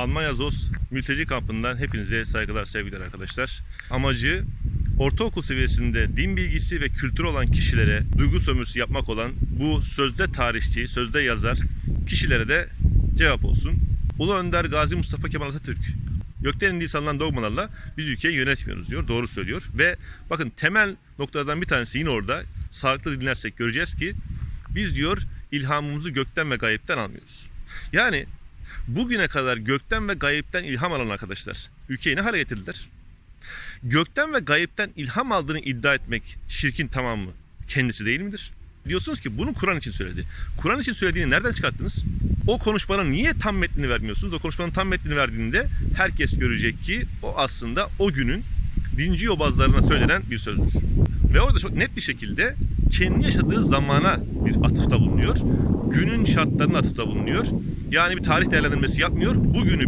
Almanya Zos mülteci kampından hepinize saygılar sevgiler arkadaşlar. Amacı ortaokul seviyesinde din bilgisi ve kültürü olan kişilere duygu sömürüsü yapmak olan bu sözde tarihçi, sözde yazar kişilere de cevap olsun. Ulu Önder Gazi Mustafa Kemal Atatürk gökten indiği sanılan dogmalarla biz ülkeyi yönetmiyoruz diyor. Doğru söylüyor. Ve bakın temel noktalardan bir tanesi yine orada sağlıklı dinlersek göreceğiz ki biz diyor ilhamımızı gökten ve gayipten almıyoruz. Yani bugüne kadar gökten ve gayipten ilham alan arkadaşlar ülkeyi ne hale getirdiler? Gökten ve gayipten ilham aldığını iddia etmek şirkin tamamı kendisi değil midir? Diyorsunuz ki bunu Kur'an için söyledi. Kur'an için söylediğini nereden çıkarttınız? O konuşmanın niye tam metnini vermiyorsunuz? O konuşmanın tam metnini verdiğinde herkes görecek ki o aslında o günün dinci yobazlarına söylenen bir sözdür. Ve orada çok net bir şekilde kendi yaşadığı zamana bir atıfta bulunuyor. Günün şartlarına atıfta bulunuyor. Yani bir tarih değerlendirmesi yapmıyor. Bugünü